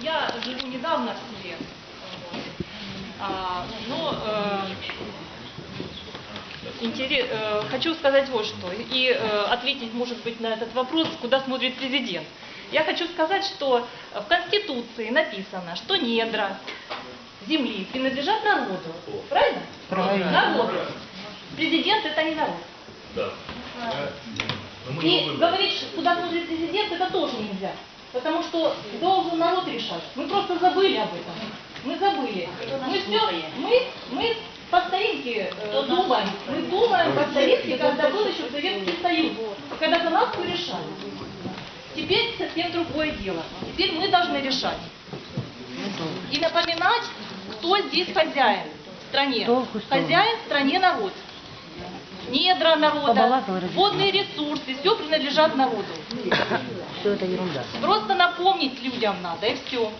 Я живу недавно в селе, вот. А, но э, интере- э, хочу сказать вот что, и э, ответить, может быть, на этот вопрос, куда смотрит президент. Я хочу сказать, что в Конституции написано, что недра земли принадлежат народу. Правильно? Правильно. Народу. Президент это не народ. Да. И говорить, куда смотрит президент, это тоже нельзя. Потому что должен народ решать. Мы просто забыли об этом. Мы забыли. Мы все, мы, мы по старинке э, думаем. Мы думаем по старинке, когда был еще Советский Союз. Когда за нас все решали. Теперь совсем другое дело. Теперь мы должны решать. И напоминать, кто здесь хозяин в стране. Хозяин в стране народ. Недра народа, водные ресурсы, все принадлежат народу. Все это ерунда. Просто напомнить людям надо, и все.